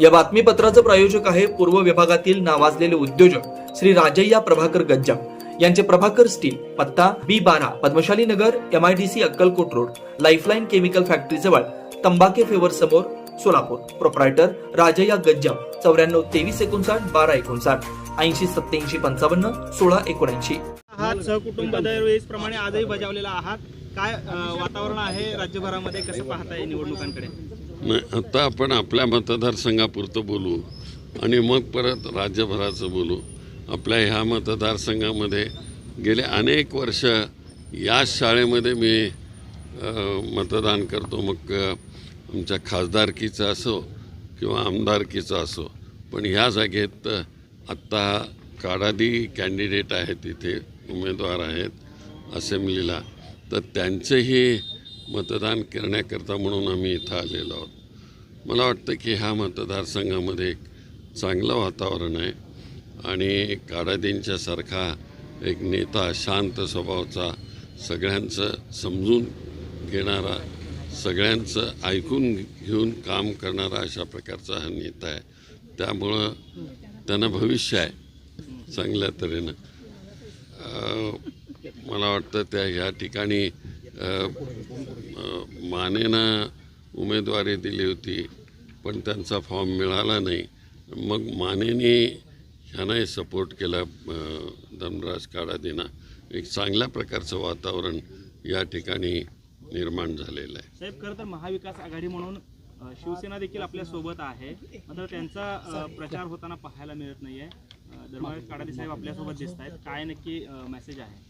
या बातमीपत्राचं प्रायोजक आहे पूर्व विभागातील नावाजलेले उद्योजक श्री राजय्या प्रभाकर गज्जा यांचे प्रभाकर स्टील पत्ता बी बारा Padmashali Nagar M I D C Akkalkot road Lifeline chemical factory जवळ तंबाके फेवर समोर सोलापूर. प्रोप्रायटर राजय्या गज्जा चौऱ्याण्णव तेवीस एकोणसाठ बारा एकोणसाठ ऐंशी सत्याऐंशी पंचावन्न सोळा एकोणऐंशी. आहात सहकुटुंब दरवेळेसप्रमाणे आजही बजावलेला आहात. काय वातावरण आहे राज्यभरामध्ये? कसं पाहताय निवडणुकांकडे? नाही आता आपण आपल्या मतदारसंघापुरतं बोलू आणि मग परत राज्यभराचं बोलू. आपल्या ह्या मतदारसंघामध्ये गेले अनेक वर्ष याच शाळेमध्ये मी मतदान करतो. मग आमच्या खासदारकीचं असो किंवा आमदारकीचं असो. पण ह्या जागेत आत्ता काडादी कॅन्डिडेट आहेत इथे उमेदवार आहेत असेंब्लीला. तर त्यांचंही मतदान करण्याकरता म्हणून आम्ही इथं आलेलो आहोत. मला वाटतं की ह्या मतदारसंघामध्ये एक चांगलं वातावरण आहे आणि काडादींच्यासारखा एक नेता शांत स्वभावाचा सगळ्यांचं समजून घेणारा सगळ्यांचं ऐकून घेऊन काम करणारा अशा प्रकारचा हा नेता आहे. त्यामुळं त्यांना भविष्य आहे चांगल्या तऱ्हेनं. मला वाटतं त्या ह्या ठिकाणी मानेनं उमेदवारी दिली होती पण त्यांचा फॉर्म मिळाला नाही. मग मानेने ह्यांनाही सपोर्ट केला धनराज काडादीना एक चांगल्या प्रकारचं वातावरण या ठिकाणी निर्माण झालेलं आहे. साहेब खरं तर महाविकास आघाडी म्हणून शिवसेना देखील आपल्यासोबत आहे. मात्र त्यांचा प्रचार होताना पाहायला मिळत नाही आहे धर्मराज काडादी साहेब आपल्यासोबत दिसत आहेत काय नक्की मेसेज आहे?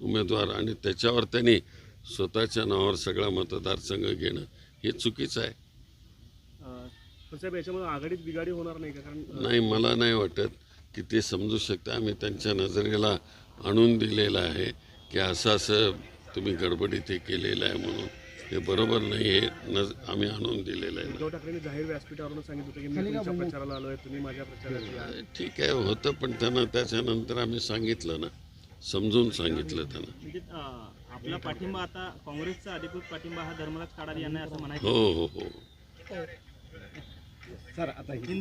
उमेदवार आणि त्याच्यावर त्यांनी स्वतःच्या नावावर सगळा मतदारसंघ घेणं हे चुकीचं आहे. पण साहेब याच्यामध्ये आघाडीत बिघाडी होणार नाही का? कारण नाही मला नाही वाटत की ते समजू शकता. आम्ही त्यांच्या नजरेला आणून दिलेलं आहे की असं असं तुम्ही गडबड इथे केलेलं आहे म्हणून. हे बरोबर नाही हे नज आम्ही आणून दिलेलं आहे. ना उद्धव ठाकरेंनी जाहीर व्यासपीठावरून सांगितलं होतं की मी तुमच्या प्रचाराला आलोय तुम्ही माझ्या प्रचाराला या. ठीक आहे होतं पण त्यांना त्याच्यानंतर आम्ही सांगितलं ना. समजून सांगितलं त्यांना. म्हणजे आपला पाठिंबा आता काँग्रेसचा अधिकृत पाठिंबा हा धर्मराज काडादी यांना असं म्हणायचं? हो हो हो. सर आता ही